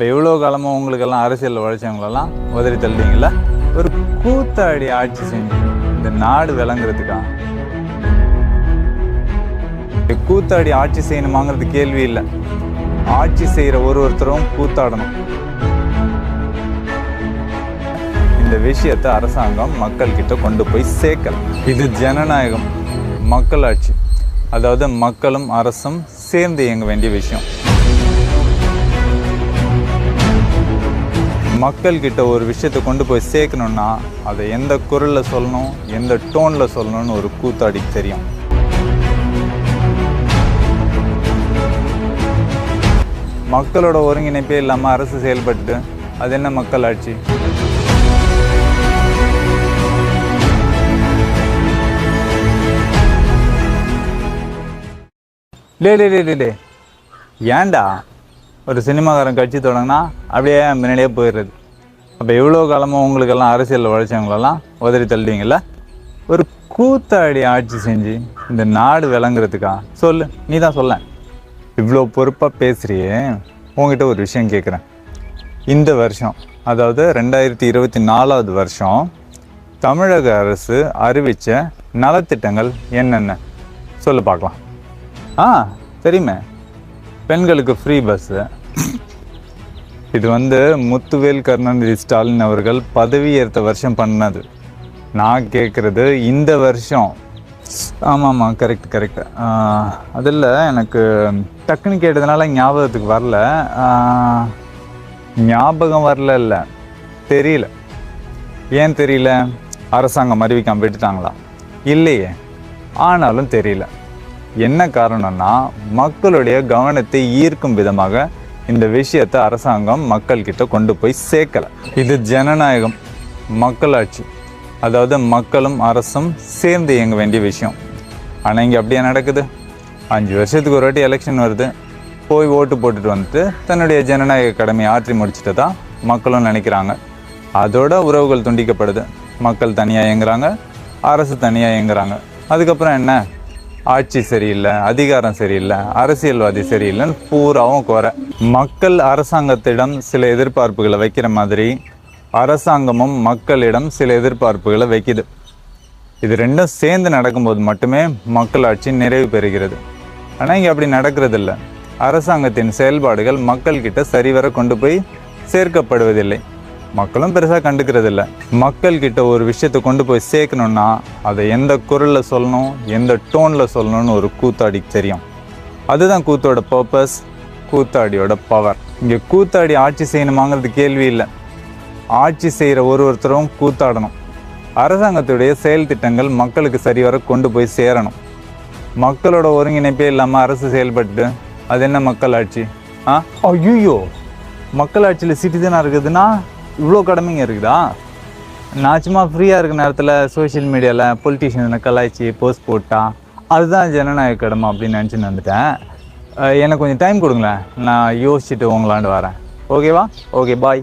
இப்போ எவ்வளோ காலமாக உங்களுக்கெல்லாம் அரசியலில் உழைச்சவங்களெல்லாம் உதறி தள்ளுவீங்கள ஒரு கூத்தாடி ஆட்சி செஞ்சு இந்த நாடு விளங்குறதுக்கா இந்த கூத்தாடி ஆட்சி செய்யணுமாங்கிறது கேள்வி இல்லை. ஆட்சி செய்கிற ஒரு ஒருத்தரும் கூத்தாடணும். இந்த விஷயத்தை அரசாங்கம் மக்கள்கிட்ட கொண்டு போய் சேர்க்கல. இது ஜனநாயகம் மக்களாட்சி. அதாவது மக்களும் அரசும் சேர்ந்து இயங்க வேண்டிய விஷயம். மக்கள்கிட்ட ஒரு விஷயத்தை கொண்டு போய் சேர்க்கணும்னா அதை எந்த குரலில் சொல்லணும் எந்த டோனில் சொல்லணும்னு ஒரு கூத்தாடிக்கு தெரியும். மக்களோட ஒருங்கிணைப்பே இல்லாமல் அரசு செயல்பட்டு அது என்ன மக்களாட்சி ஆட்சி? டே டே டே டே ஏன்டா? ஒரு சினிமாக்காரன் கட்சி தொடங்கினா அப்படியே முன்னாடியே போயிடுறது. அப்போ எவ்வளோ காலமாக உங்களுக்கெல்லாம் அரசியலில் உழைச்சவங்களெல்லாம் உதறி தள்ளுவீங்கல்ல ஒரு கூத்தாடி ஆட்சி செஞ்சு இந்த நாடு விளங்குறதுக்கா? சொல்லு நீ தான் சொல்ல. இவ்வளோ பொறுப்பாக பேசுகிறியே உங்ககிட்ட ஒரு விஷயம் கேட்குறேன் இந்த வருஷம் அதாவது ரெண்டாயிரத்தி இருபத்தி நாலாவது வருஷம் தமிழக அரசு அறிவித்த நலத்திட்டங்கள் என்னென்ன? சொல்லு பார்க்கலாம். ஆ தெரியுமே. பெண்களுக்கு ஃப்ரீ பஸ்ஸு இது வந்து முத்துவேல் கருணாநிதி ஸ்டாலின் அவர்கள் பதவியேற்ற வருஷம் பண்ணது. நான் கேட்குறது இந்த வருஷம். ஆமாம் ஆமாம் கரெக்ட் கரெக்ட் அதில் எனக்கு டக்குன்னு கேட்டதுனால ஞாபகத்துக்கு வரல. ஞாபகம் வரல இல்லை. தெரியல. ஏன் தெரியல? அரசாங்கம் அறிவிக்காம விட்டுட்டாங்களா? இல்லையே. ஆனாலும் தெரியல. என்ன காரணம்னா மக்களுடைய கவனத்தை ஈர்க்கும் விதமாக இந்த விஷயத்தை அரசாங்கம் மக்கள்கிட்ட கொண்டு போய் சேர்க்கலை. இது ஜனநாயகம் மக்களாட்சி அதாவது மக்களும் அரசும் சேர்ந்து இயங்க வேண்டிய விஷயம். ஆனால் இங்கே அப்படியே நடக்குது. அஞ்சு வருஷத்துக்கு ஒரு வாட்டி எலெக்ஷன் வருது. போய் ஓட்டு போட்டுட்டு வந்துட்டு தன்னுடைய ஜனநாயக கடமையை ஆற்றி முடிச்சுட்டு தான் மக்களும் நினைக்கிறாங்க. அதோட உறவுகள் துண்டிக்கப்படுது. மக்கள் தனியாக இயங்குறாங்க அரசு தனியாக இயங்குறாங்க. அதுக்கப்புறம் என்ன? ஆட்சி சரியில்லை அதிகாரம் சரியில்லை அரசியல்வாதி சரியில்லைன்னு பூராவும் குறை. மக்கள் அரசாங்கத்திடம் சில எதிர்பார்ப்புகளை வைக்கிற மாதிரி அரசாங்கமும் மக்களிடம் சில எதிர்பார்ப்புகளை வைக்குது. இது ரெண்டும் சேர்ந்து நடக்கும்போது மட்டுமே மக்களாட்சி நிறைவு பெறுகிறது. ஆனால் இங்கே அப்படி நடக்கிறதில்ல. அரசாங்கத்தின் செயல்பாடுகள் மக்கள்கிட்ட சரிவர கொண்டு போய் சேர்க்கப்படுவதில்லை. மக்களும் பெருசாக கண்டுக்கிறது இல்ல மக்கள்கிட்ட ஒரு விஷயத்தை கொண்டு போய் சேர்க்கணும்னா அதை எந்த குரலில் சொல்லணும் எந்த டோனில் சொல்லணும்னு ஒரு கூத்தாடிக்கு தெரியும். அதுதான் கூத்தோட பர்பஸ் கூத்தாடியோட பவர் இங்கே கூத்தாடி ஆட்சி செய்யணுமாங்கிறது கேள்வி இல்லை. ஆட்சி செய்கிற ஒரு ஒருத்தரும் கூத்தாடணும். அரசாங்கத்துடைய செயல் திட்டங்கள் மக்களுக்கு சரிவர கொண்டு போய் சேரணும். மக்களோட ஒருங்கிணைப்பே இல்லாமல் அரசு செயல்பட்டு அது என்ன மக்களாட்சி? ஆ? ஐயோ மக்களாட்சியில் சிட்டிசனாக இருக்குதுன்னா இவ்வளோ கடமைங்க இருக்குதா? நான் சும்மா ஃப்ரீயாக இருக்க நேரத்தில் சோஷியல் மீடியாவில் பொலிட்டிஷியனை கலாய்ச்சி போஸ்ட் போட்டா அதுதான் ஜனநாயக கடமை அப்படின்னு நினச்சின்னு வந்துட்டேன். எனக்கு கொஞ்சம் டைம் கொடுங்களேன். நான் யோசிச்சுட்டு உங்களாண்டு வரேன். ஓகேவா ஓகே பாய்